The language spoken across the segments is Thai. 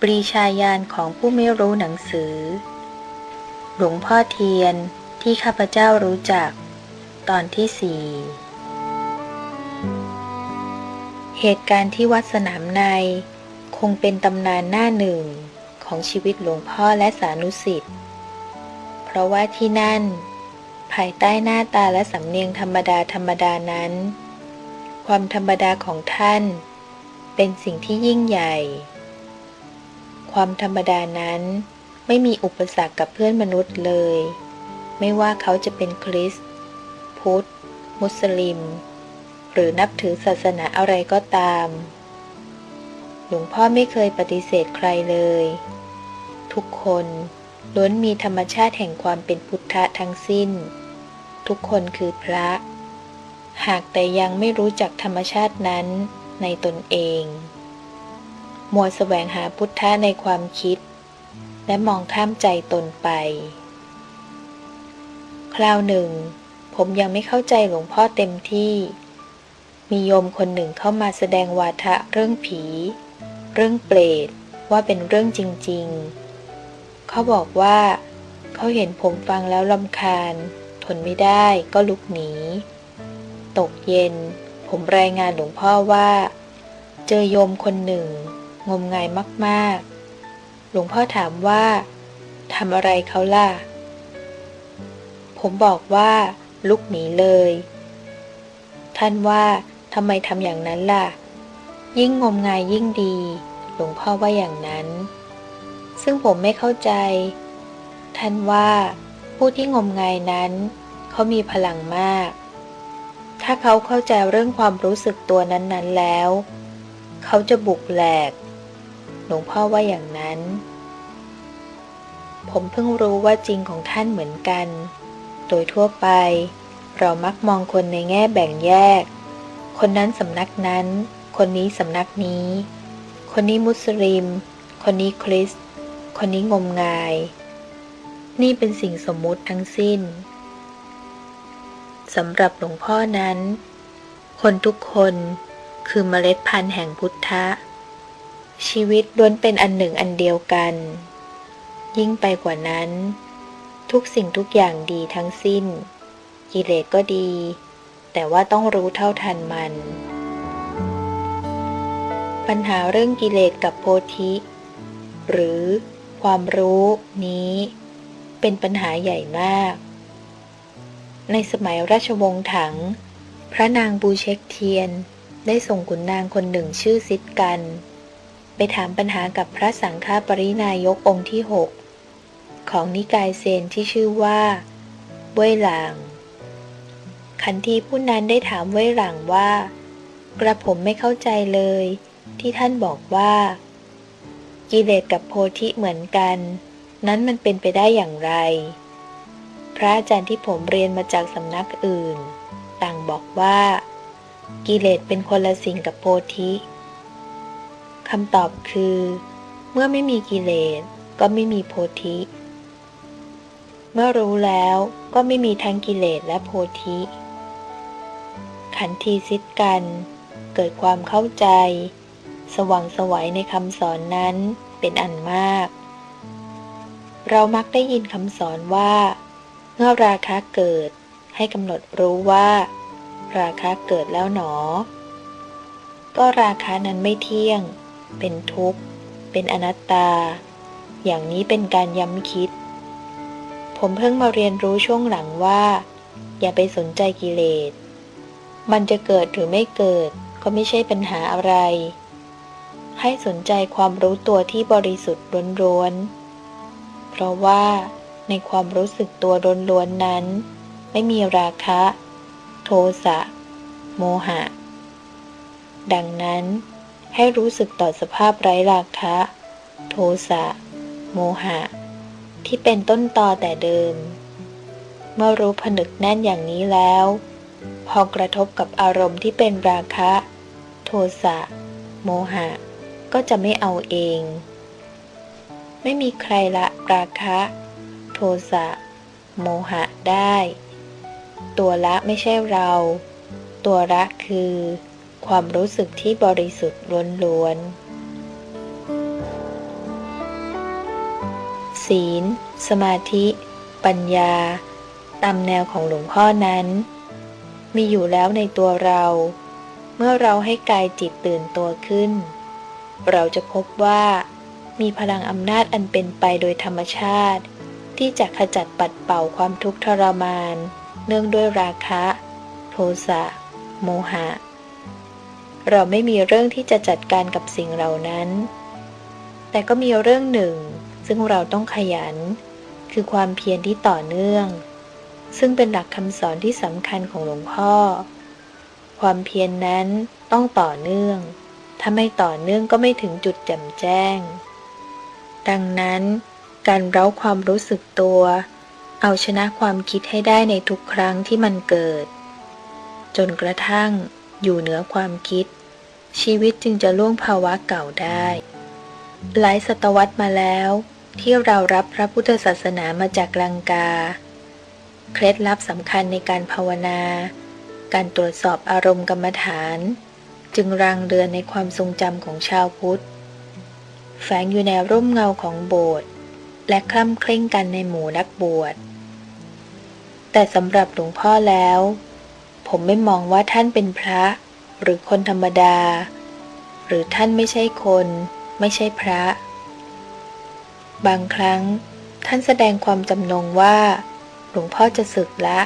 ปรีชาญาณของผู้ไม่รู้หนังสือ หลวงพ่อเทียนที่ข้าพเจ้ารู้จัก ตอนที่สี่เหตุการณ์ที่วัดสนามใน คงเป็นตำนานหน้าหนึ่งของชีวิตหลวงพ่อและสานุสิทธิ์เพราะว่าที่นั่น ภายใต้หน้าตาและสำเนียงธรรมดาธรรมดานั้น ความธรรมดาของท่าน เป็นสิ่งที่ยิ่งใหญ่ ความธรรมดานั้น ไม่มีอุปสรรคกับเพื่อนมนุษย์เลย ไม่ว่าเขาจะเป็นคริสต์พุทธ มุสลิม หรือนับถือศาสนาอะไรก็ตาม หลวงพ่อไม่เคยปฏิเสธใครเลย ทุกคนล้วนมีธรรมชาติแห่งความเป็นพุทธะทั้งสิ้น ทุกคนคือพระ หากแต่ยังไม่รู้จักธรรมชาตินั้นในตนเอง มัวแสวงหาพุทธะในความคิด และมองข้ามใจตนไป คราวหนึ่ง ผมยังไม่เข้าใจหลวงพ่อเต็มที่ มีโยมคนหนึ่งเข้ามาแสดงวาทะเรื่องผี เรื่องเปรตว่าเป็นเรื่องจริง ๆ เขาบอกว่าเขาเห็นผมฟังแล้วลำคาญ ทนไม่ได้ก็ลุกหนี ตกเย็น ผมรายงานหลวงพ่อว่า เจอโยมคนหนึ่ง งมงายมากๆ หลวงพ่อถามว่าทำอะไรเขาล่ะ ผมบอกว่า ลุกหนีเลย ท่านว่าทำไมทำอย่างนั้นล่ะ ยิ่งงมงายยิ่งดี หลวงพ่อว่าอย่างนั้น ซึ่งผมไม่เข้าใจ ท่านว่าผู้ที่งมงายนั้น เขามีพลังมาก ถ้าเขาเข้าใจเรื่องความรู้สึกตัวนั้นๆแล้ว เขาจะบุกแหลก หลวงพ่อว่าอย่างนั้น ผมเพิ่งรู้ว่าจริงของท่านเหมือนกัน โดยทั่วไป เรามักมองคนในแง่แบ่งแยก คนนั้นสำนักนั้น คนนี้สำนักนี้ คนนี้มุสลิม คนนี้คริสตคนนี้งมงาย นี่เป็นสิ่งสมมุติทั้งสิ้นสำหรับหลวงพ่อนั้น คนทุกคนคือเมล็ดพันธุ์แห่งพุทธะ ชีวิตล้วนเป็นอันหนึ่งอันเดียวกัน ยิ่งไปกว่านั้น ทุกสิ่งทุกอย่างดีทั้งสิ้น กิเลสก็ดี แต่ว่าต้องรู้เท่าทันมัน ปัญหาเรื่องกิเลสกับโพธิ หรือความรู้นี้ เป็นปัญหาใหญ่มาก ในสมัยราชวงศ์ถัง พระนางบูเช็คเทียนได้ส่งขุนนางคนหนึ่งชื่อซิดกัน ไปถามปัญหากับพระสังฆปรินายกองค์ที่หกของนิกายเซนที่ชื่อว่า เว่ยหลาง ขันทีผู้นั้นได้ถามเว่ยหลางว่า กระผมไม่เข้าใจเลย ที่ท่านบอกว่า กิเลสกับโพธิเหมือนกัน นั้นมันเป็นไปได้อย่างไร พระอาจารย์ที่ผมเรียนมาจากสำนักอื่น ต่างบอกว่า กิเลสเป็นคนละสิ่งกับโพธิ คำตอบคือ เมื่อไม่มีกิเลสก็ไม่มีโพธิ เมื่อรู้แล้วก็ไม่มีทั้งกิเลสและโพธิ ขันทีซิดกัน เกิดความเข้าใจ สว่างสวัยในคำสอนนั้นเป็นอันมาก เรามักได้ยินคำสอนว่า เมื่อราคะเกิดให้กำหนดรู้ว่า ราคะเกิดแล้วหนอ ก็ราคะนั้นไม่เที่ยง เป็นทุกข์ เป็นอนัตตา อย่างนี้เป็นการย้ำคิด ผมเพิ่งมาเรียนรู้ช่วงหลังว่า อย่าไปสนใจกิเลส มันจะเกิดหรือไม่เกิดก็ไม่ใช่ปัญหาอะไร ให้สนใจความรู้ตัวที่บริสุทธิ์ล้วนๆ เพราะว่าในความรู้สึกตัวล้วนๆนั้น ไม่มีราคะ โทสะ โมหะ ดังนั้น ให้รู้สึกต่อสภาพไร้ราคะ โทสะ โมหะ ที่เป็นต้นตอแต่เดิม เมื่อรู้ผนึกแน่นอย่างนี้แล้ว พอกระทบกับอารมณ์ที่เป็นราคะ โทสะ โมหะ ก็จะไม่เอาเอง ไม่มีใครละราคะ โทสะ โมหะได้ ตัวละไม่ใช่เรา ตัวละคือ ความรู้สึกที่บริสุทธิ์ล้วนๆ ศีล สมาธิ ปัญญา ตามแนวของหลวงพ่อนั้น มีอยู่แล้วในตัวเรา เมื่อเราให้กายจิตตื่นตัวขึ้น เราจะพบว่า มีพลังอำนาจอันเป็นไปโดยธรรมชาติ ที่จะขจัดปัดเป่าความทุกข์ทรมาน เนื่องด้วยราคะ โทสะ โมหะ เราไม่มีเรื่องที่จะจัดการกับสิ่งเหล่านั้น แต่ก็มีเรื่องหนึ่ง ซึ่งเราต้องขยัน คือความเพียรที่ต่อเนื่อง ซึ่งเป็นหลักคำสอนที่สำคัญของหลวงพ่อ ความเพียรนนั้นต้องต่อเนื่อง ถ้าไม่ต่อเนื่องก็ไม่ถึงจุดแจ่มแจ้ง ดังนั้น การเร้าความรู้สึกตัว เอาชนะความคิดให้ได้ในทุกครั้งที่มันเกิด จนกระทั่ง อยู่เหนือความคิด ชีวิตจึงจะล่วงภาวะเก่าได้ หลายศตวรรษมาแล้ว ที่เรารับพระพุทธศาสนามาจากลังกา เคล็ดลับสำคัญในการภาวนา การตรวจสอบอารมณ์กรรมฐาน จึงรางเรือนในความทรงจำของชาวพุทธ แฝงอยู่ในร่มเงาของโบสถ์และคล่ำเคร่งกันในหมู่นักบวชแต่สำหรับหลวงพ่อแล้ว ผมไม่มองว่าท่านเป็นพระ หรือคนธรรมดา หรือท่านไม่ใช่คน ไม่ใช่พระ บางครั้งท่านแสดงความจำนงว่า หลวงพ่อจะศึกละ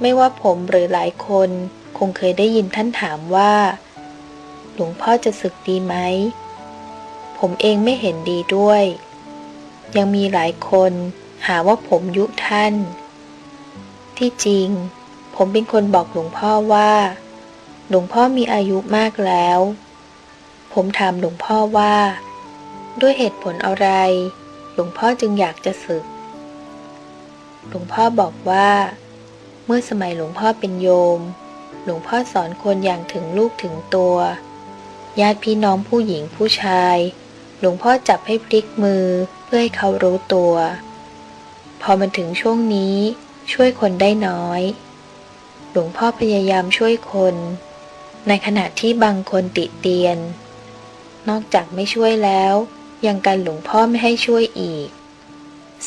ไม่ว่าผมหรือหลายคนคงเคยได้ยินท่านถามว่า หลวงพ่อจะศึกดีไหม ผมเองไม่เห็นดีด้วย ยังมีหลายคนหาว่าผมยุท่าน ที่จริง ผมเป็นคนบอกหลวงพ่อว่า หลวงพ่อมีอายุมากแล้ว ผมถามหลวงพ่อว่า ด้วยเหตุผลอะไร หลวงพ่อจึงอยากจะศึก หลวงพ่อบอกว่า เมื่อสมัยหลวงพ่อเป็นโยม หลวงพ่อสอนคนอย่างถึงลูกถึงตัว ญาติพี่น้องผู้หญิงผู้ชาย หลวงพ่อจับให้พลิกมือเพื่อให้เขารู้ตัว พอมันถึงช่วงนี้ช่วยคนได้น้อย หลวงพ่อพยายามช่วยคน ในขณะที่บางคนติเตียน นอกจากไม่ช่วยแล้ว ยังกันหลวงพ่อไม่ให้ช่วยอีก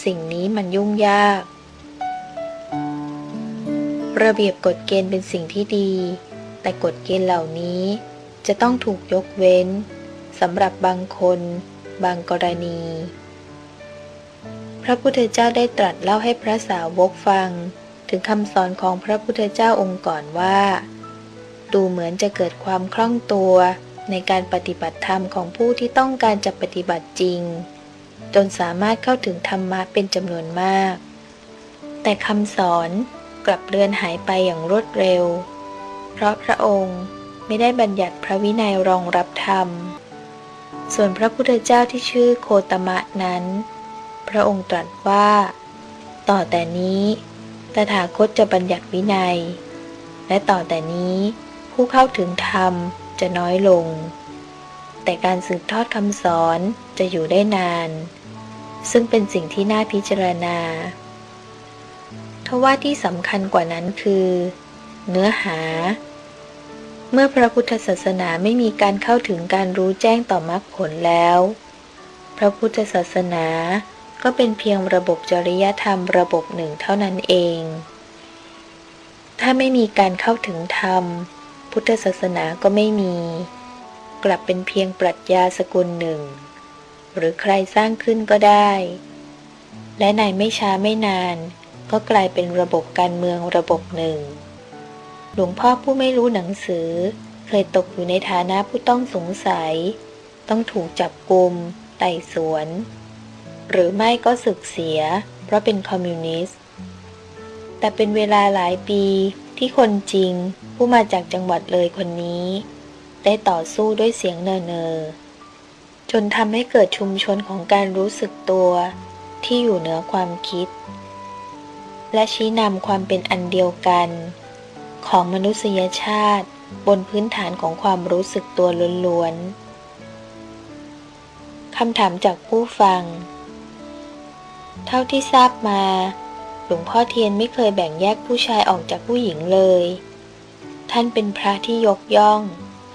สิ่งนี้มันยุ่งยาก ระเบียบกฎเกณฑ์เป็นสิ่งที่ดี แต่กฎเกณฑ์เหล่านี้จะต้องถูกยกเว้นสำหรับบางคน บางกรณี พระพุทธเจ้าได้ตรัสเล่าให้พระสาวกฟัง ถึงคำสอนของพระพุทธเจ้าองค์ก่อนว่า ดูเหมือนจะเกิดความคล่องตัวในการปฏิบัติธรรมของผู้ที่ต้องการจะปฏิบัติจริง จนสามารถเข้าถึงธรรมะเป็นจำนวนมาก แต่คำสอนกลับเลือนหายไปอย่างรวดเร็ว เพราะพระองค์ไม่ได้บัญญัติพระวินัยรองรับธรรม ส่วนพระพุทธเจ้าที่ชื่อโคตมะนั้น พระองค์ตรัสว่า ต่อแต่นี้ ตถาคตจะบัญญัติวินัย และต่อแต่นี้ผู้เข้าถึงธรรมจะน้อยลง แต่การสืบทอดคำสอนจะอยู่ได้นาน ซึ่งเป็นสิ่งที่น่าพิจารณาทว่าที่สำคัญกว่านั้นคือ เนื้อหา เมื่อพระพุทธศาสนาไม่มีการเข้าถึงการรู้แจ้งต่อมรรคผลแล้ว พระพุทธศาสนา ก็เป็นเพียงระบบจริยธรรมระบบหนึ่งเท่านั้นเอง ถ้าไม่มีการเข้าถึงธรรม พุทธศาสนาก็ไม่มี กลับเป็นเพียงปรัชญาสกุลหนึ่ง หรือใครสร้างขึ้นก็ได้ และในไม่ช้าไม่นาน ก็กลายเป็นระบบการเมืองระบบหนึ่ง หลวงพ่อผู้ไม่รู้หนังสือ เคยตกอยู่ในฐานะผู้ต้องสงสัย ต้องถูกจับกุมไต่สวน หรือไม่ก็สึกเสีย เพราะเป็นคอมมิวนิสต์ แต่เป็นเวลาหลายปีที่คนจริงผู้มาจากจังหวัดเลยคนนี้ ได้ต่อสู้ด้วยเสียงเนอเนอจนทำให้เกิดชุมชนของการรู้สึกตัวที่อยู่เหนือความคิด และชี้นำความเป็นอันเดียวกัน ของมนุษยชาติบนพื้นฐานของความรู้สึกตัวล้วนๆคำถามจากผู้ฟัง เท่าที่ทราบมา หลวงพ่อเทียนไม่เคยแบ่งแยกผู้ชายออกจากผู้หญิงเลย ท่านเป็นพระที่ยกย่อง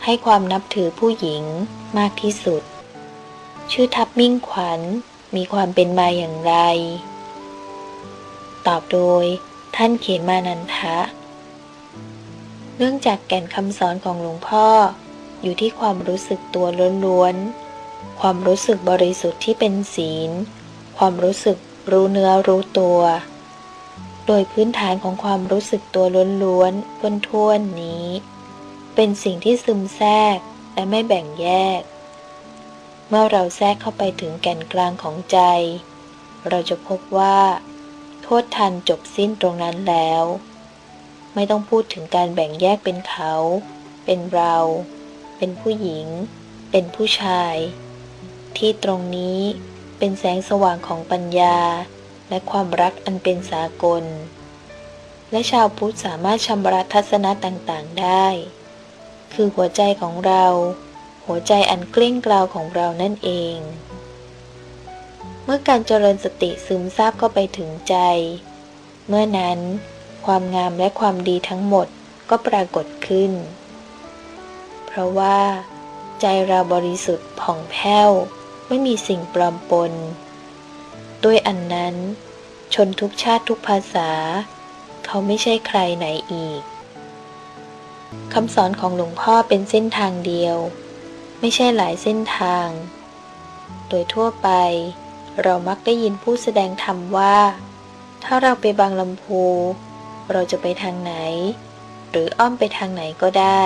ให้ความนับถือผู้หญิงมากที่สุด ชื่อทับมิ่งขวัญมีความเป็นมาอย่างไร ตอบโดยท่านเขียนมานันทะ เนื่องจากแก่นคำสอนของหลวงพ่อ อยู่ที่ความรู้สึกตัวล้วนๆ ความรู้สึกบริสุทธิ์ที่เป็นศีล ความรู้สึก รู้เนื้อรู้ตัว โดยพื้นฐานของความรู้สึกตัวล้วนๆพ้นท้วนๆนี้ เป็นสิ่งที่ซึมแทรกและไม่แบ่งแยก เมื่อเราแทรกเข้าไปถึงแก่นกลางของใจ เราจะพบว่า โทษทันจบสิ้นตรงนั้นแล้ว ไม่ต้องพูดถึงการแบ่งแยกเป็นเขา เป็นเรา เป็นผู้หญิง เป็นผู้ชาย ที่ตรงนี้ เป็นแสงสว่างของปัญญา และความรักอันเป็นสากล และชาวพุทธสามารถชำระทัศนะต่างๆได้ คือหัวใจของเรา หัวใจอันเกลี้ยงกล่าวของเรานั่นเอง เมื่อการเจริญสติซึมซาบเข้าไปถึงใจ เมื่อนั้น ความงามและความดีทั้งหมดก็ปรากฏขึ้น เพราะว่า ใจเราบริสุทธิ์ผ่องแผ้ว ไม่มีสิ่งปลอมปน ด้วยอันนั้น ชนทุกชาติทุกภาษา เขาไม่ใช่ใครไหนอีกคำสอนของหลวงพ่อเป็นเส้นทางเดียว ไม่ใช่หลายเส้นทาง โดยทั่วไป เรามักได้ยินผู้แสดงธรรมว่า ถ้าเราไปบางลำพู เราจะไปทางไหน หรืออ้อมไปทางไหนก็ได้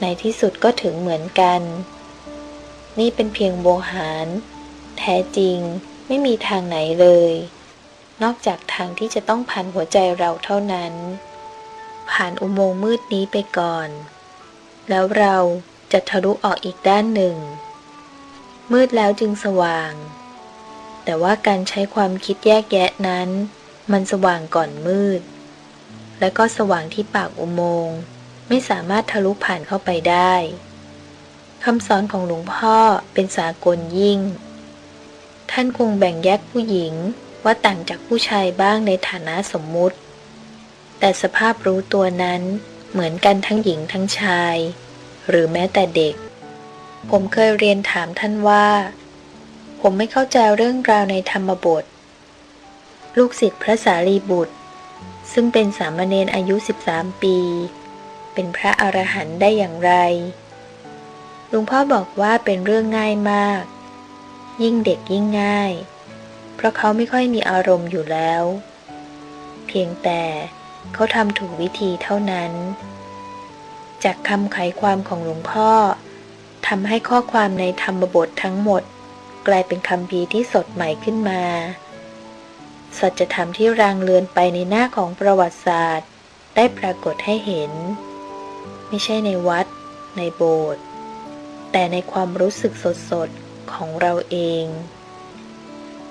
ในที่สุดก็ถึงเหมือนกัน นี่เป็นเพียงโวหาร แท้จริงไม่มีทางไหนเลย นอกจากทางที่จะต้องผ่านหัวใจเราเท่านั้น ผ่านอุโมงค์มืดนี้ไปก่อน แล้วเราจะทะลุออกอีกด้านหนึ่ง มืดแล้วจึงสว่าง แต่ว่าการใช้ความคิดแยกแยะนั้น มันสว่างก่อนมืด และก็สว่างที่ปากอุโมงค์ไม่สามารถทะลุผ่านเข้าไปได้ คำสอนของหลวงพ่อเป็นสากลยิ่ง ท่านคงแบ่งแยกผู้หญิงว่าต่างจากผู้ชายบ้างในฐานะสมมุติ แต่สภาพรู้ตัวนั้นเหมือนกันทั้งหญิงทั้งชาย หรือแม้แต่เด็ก ผมเคยเรียนถามท่านว่า ผมไม่เข้าใจเรื่องราวในธรรมบท ลูกศิษย์พระสารีบุตร ซึ่งเป็นสามเณรอายุ 13 ปี เป็นพระอรหันต์ได้อย่างไร หลวงพ่อบอกว่าเป็นเรื่องง่ายมาก ยิ่งเด็กยิ่งง่าย เพราะเขาไม่ค่อยมีอารมณ์อยู่แล้ว เพียงแต่เขาทำถูกวิธีเท่านั้น จากคำไขความของหลวงพ่อทำให้ข้อความในธรรมบททั้งหมด กลายเป็นคำพีที่สดใหม่ขึ้นมา สัจธรรมที่รางเลือนไปในหน้าของประวัติศาสตร์ ได้ปรากฏให้เห็น ไม่ใช่ในวัด ในโบสถ์ แต่ในความรู้สึกสดๆของเราเอง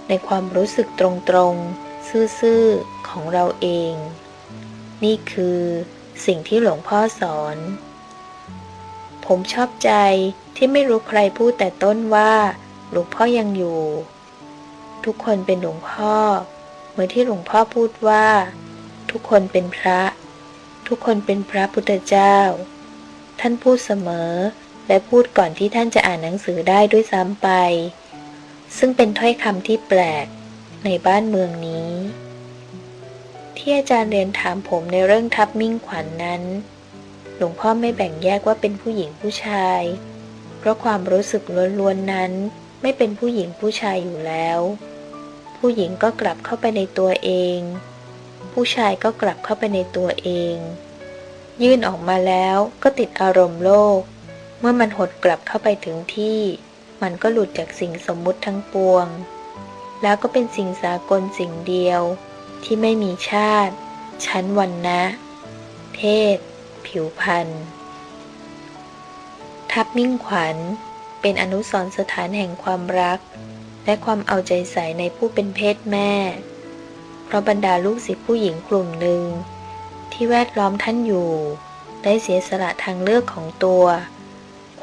ในความรู้สึกตรงๆ ซื่อๆ ของเราเอง นี่คือสิ่งที่หลวงพ่อสอน ผมชอบใจที่ไม่รู้ใครพูดแต่ต้นว่า หลวงพ่อยังอยู่ ทุกคนเป็นหลวงพ่อ เหมือนที่หลวงพ่อพูดว่า ทุกคนเป็นพระ ทุกคนเป็นพระพุทธเจ้า ท่านพูดเสมอ และพูดก่อนที่ท่านจะอ่านหนังสือได้ด้วยซ้ำไป ซึ่งเป็นถ้อยคำที่แปลกในบ้านเมืองนี้ ที่อาจารย์เรียนถามผมในเรื่องทับมิ่งขวัญนนั้น หลวงพ่อไม่แบ่งแยกว่าเป็นผู้หญิงผู้ชาย เพราะความรู้สึกล้วนๆนั้นไม่เป็นผู้หญิงผู้ชายอยู่แล้ว ผู้หญิงก็กลับเข้าไปในตัวเอง ผู้ชายก็กลับเข้าไปในตัวเอง ยื่นออกมาแล้วก็ติดอารมณ์โลก เมื่อมันหดกลับเข้าไปถึงที่ มันก็หลุดจากสิ่งสมมุติทั้งปวง แล้วก็เป็นสิ่งสากลสิ่งเดียว ที่ไม่มีชาติ ชั้นวันนะเพศ ผิวพรรณทับมิ่งขวัญ เป็นอนุสรณ์สถานแห่งความรัก และความเอาใจใส่ในผู้เป็นเพศแม่ เพราะบรรดาลูกศิษย์ผู้หญิงกลุ่มหนึ่ง ที่แวดล้อมท่านอยู่ ได้เสียสละทางเลือกของตัว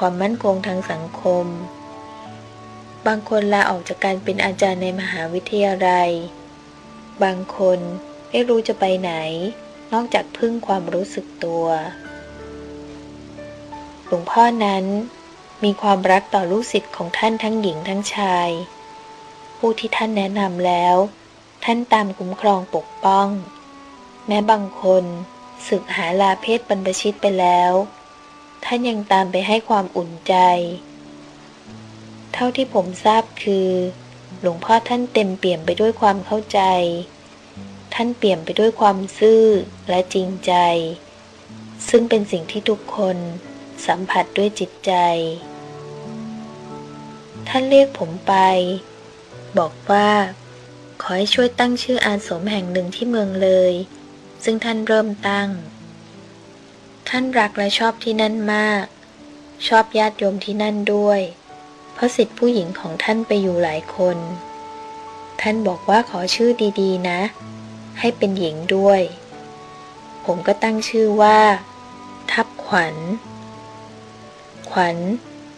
ความมั่นคงทางสังคม บางคนลาออกจากการเป็นอาจารย์ในมหาวิทยาลัย บางคนไม่รู้จะไปไหน นอกจากพึ่งความรู้สึกตัว หลวงพ่อนั้นมีความรักต่อลูกศิษย์ของท่านทั้งหญิงทั้งชาย ผู้ที่ท่านแนะนำแล้ว ท่านตามคุ้มครองปกป้อง แม้บางคนศึกหาลาเพศบรรพชิตไปแล้ว ท่านยังตามไปให้ความอุ่นใจ เท่าที่ผมทราบคือ หลวงพ่อท่านเต็มเปี่ยมไปด้วยความเข้าใจ ท่านเปี่ยมไปด้วยความซื่อและจริงใจ ซึ่งเป็นสิ่งที่ทุกคนสัมผัสด้วยจิตใจ ท่านเรียกผมไป บอกว่าขอให้ช่วยตั้งชื่ออาสมแห่งหนึ่งที่เมืองเลย ซึ่งท่านเริ่มตั้ง ท่านรักและชอบที่นั่นมาก ชอบญาติโยมที่นั่นด้วย เพราะสิทธิผู้หญิงของท่านไปอยู่หลายคน ท่านบอกว่าขอชื่อดีๆ นะ ให้เป็นหญิงด้วย ผมก็ตั้งชื่อว่า ทับขวัญ ขวัญ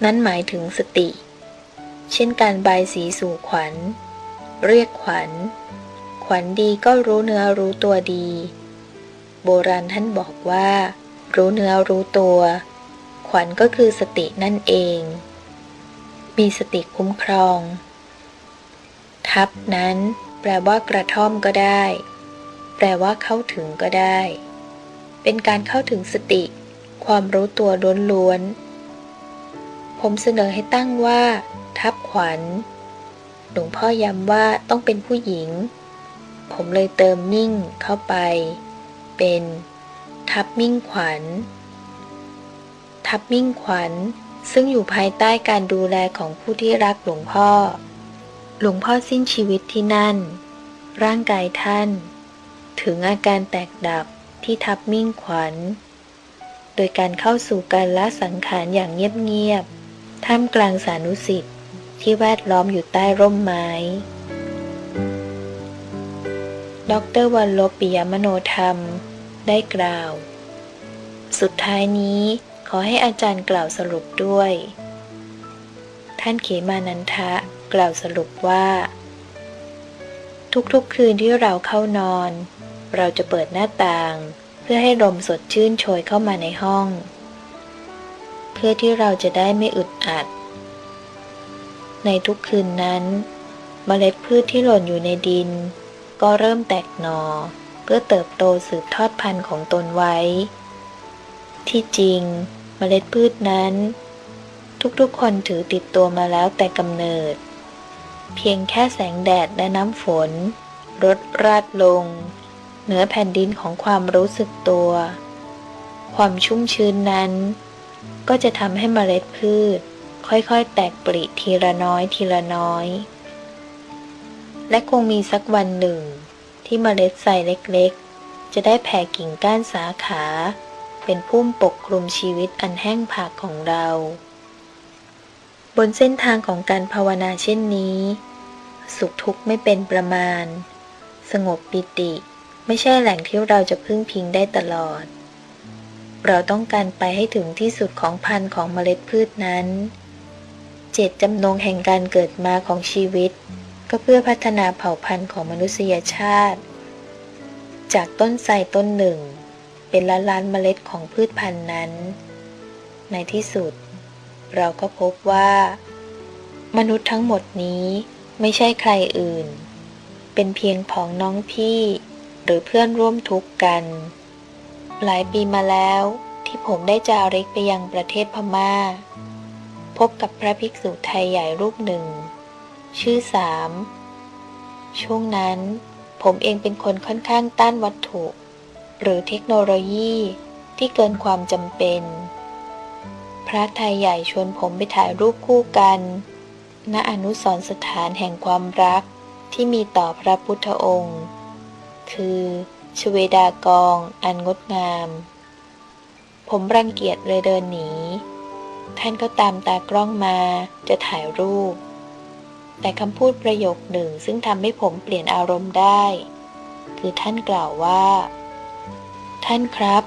นั้นหมายถึงสติ เช่นการบายสีสู่ขวัญ เรียกขวัญ ขวัญดีก็รู้เนื้อรู้ตัวดี โบราณท่านบอกว่า รู้เนื้อรู้ตัว ขวัญก็คือสตินั่นเอง มีสติคุ้มครอง ทับนั้น แปลว่ากระท่อมก็ได้ แปลว่าเข้าถึงก็ได้ เป็นการเข้าถึงสติ ความรู้ตัวล้วนๆ ผมเสนอให้ตั้งว่า ทับขวัญ หลวงพ่อย้ำว่าต้องเป็นผู้หญิง ผมเลยเติมมิ่งเข้าไป เป็น ทับมิ่งขวัญ ทับมิ่งขวัญซึ่งอยู่ภายใต้การดูแลของผู้ที่รักหลวงพ่อ หลวงพ่อสิ้นชีวิตที่นั่น ร่างกายท่าน ถึงอาการแตกดับที่ทับมิ่งขวัญ โดยการเข้าสู่การละสังขารอย่างเงียบๆ ท่ามกลางสานุสิทธิ์ที่แวดล้อมอยู่ใต้ร่มไม้ ดรวันลบปิยมโนธรรม ได้กล่าว สุดท้ายนี้ขอให้อาจารย์กล่าวสรุปด้วย ท่านเขมานันทะกล่าวสรุปว่า ทุกๆคืนที่เราเข้านอน เราจะเปิดหน้าต่าง เพื่อให้ลมสดชื่นโชยเข้ามาในห้อง เพื่อที่เราจะได้ไม่อึดอัด ในทุกคืนนั้นเมล็ดพืชที่หล่นอยู่ในดิน ก็เริ่มแตกหนอ เพื่อเติบโตสืบทอดพันธุ์ของตนไว้ ที่จริงเมล็ดพืชนั้น ทุกๆคนถือติดตัวมาแล้วแต่กำเนิด เพียงแค่แสงแดดและน้ำฝนรดราดลง เหนือแผ่นดินของความรู้สึกตัว ความชุ่มชื้นนั้น ก็จะทำให้เมล็ดพืช ค่อยๆ แตกปริทีละน้อยทีละน้อย และคงมีสักวันหนึ่ง ที่เมล็ดใสเล็กๆ จะได้แผ่กิ่งก้านสาขา เป็นพุ่มปกคลุมชีวิตอันแห้งผากของเรา บนเส้นทางของการภาวนาเช่นนี้ สุขทุกข์ไม่เป็นประมาณ สงบปิติ ไม่ใช่แหล่งที่เราจะพึ่งพิงได้ตลอด เราต้องการไปให้ถึงที่สุดของพันธุ์ของเมล็ดพืชนั้น เจตจำนงแห่งการเกิดมาของชีวิต ก็เพื่อพัฒนาเผ่าพันธุ์ของมนุษยชาติ จากต้นไทรต้นหนึ่ง เป็นล้านล้านเมล็ดของพืชพันธุ์นั้น ในที่สุด เราก็พบว่า มนุษย์ทั้งหมดนี้ไม่ใช่ใครอื่น เป็นเพียงของน้องพี่หรือเพื่อนร่วมทุกข์กัน หลายปีมาแล้วที่ผมได้จาริกไปยังประเทศพม่า พบกับพระภิกษุไทยใหญ่รูปหนึ่ง ชื่อสามช่วงนั้นผมเองเป็นคนค่อนข้างต้านวัตถุ หรือเทคโนโลยีที่เกินความจำเป็น พระไทยใหญ่ชวนผมไปถ่ายรูปคู่กัน ณอนุสรสถานแห่งความรักที่มีต่อพระพุทธองค์ คือชเวดากองอันงดงาม ผมรังเกียจเลยเดินหนี ท่านก็ตามตากล้องมาจะถ่ายรูป แต่คำพูดประโยคหนึ่งซึ่งทำให้ผมเปลี่ยนอารมณ์ได้ คือท่านกล่าวว่า ท่านครับ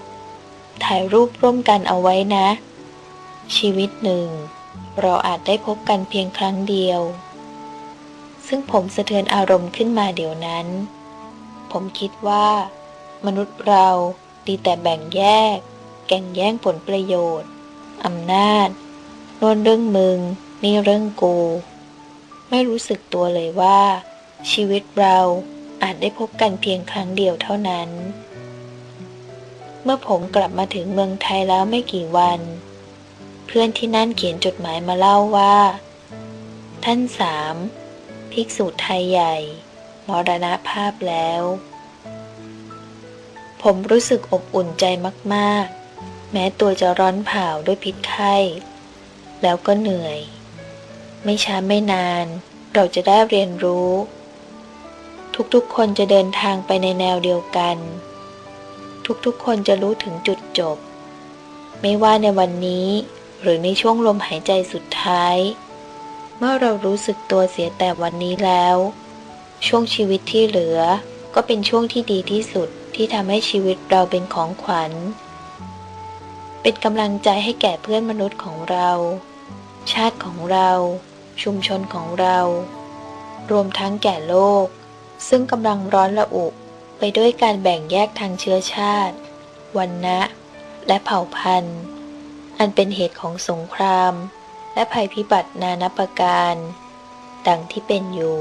ถ่ายรูปร่วมกันเอาไว้นะ ชีวิตหนึ่ง เราอาจได้พบกันเพียงครั้งเดียว ซึ่งผมสะเทือนอารมณ์ขึ้นมาเดี๋ยวนั้น ผมคิดว่า มนุษย์เราดีแต่แบ่งแยก แก่งแย่งผลประโยชน์อำนาจโน่นเรื่องมึง นี่เรื่องกู ไม่รู้สึกตัวเลยว่า ชีวิตเราอาจได้พบกันเพียงครั้งเดียวเท่านั้น เมื่อผมกลับมาถึงเมืองไทยแล้วไม่กี่วัน เพื่อนที่นั่นเขียนจดหมายมาเล่าว่า ท่านสามภิกษุไทยใหญ่ มรณภาพแล้ว ผมรู้สึกอบอุ่นใจมาก ๆ แม้ตัวจะร้อนเผาด้วยพิษไข้ แล้วก็เหนื่อย ไม่ช้าไม่นาน เราจะได้เรียนรู้ ทุกๆคนจะเดินทางไปในแนวเดียวกัน ทุกๆคนจะรู้ถึงจุดจบ ไม่ว่าในวันนี้ หรือในช่วงลมหายใจสุดท้าย เมื่อเรารู้สึกตัวเสียแต่วันนี้แล้ว ช่วงชีวิตที่เหลือ ก็เป็นช่วงที่ดีที่สุดที่ทำให้ชีวิตเราเป็นของขวัญ เป็นกำลังใจให้แก่เพื่อนมนุษย์ของเรา ชาติของเรา ชุมชนของเรา รวมทั้งแก่โลก ซึ่งกำลังร้อนระอุไปด้วยการแบ่งแยกทางเชื้อชาติ วันนะและเผ่าพันธุ์ อันเป็นเหตุของสงคราม และภัยพิบัตินานาประการ ดังที่เป็นอยู่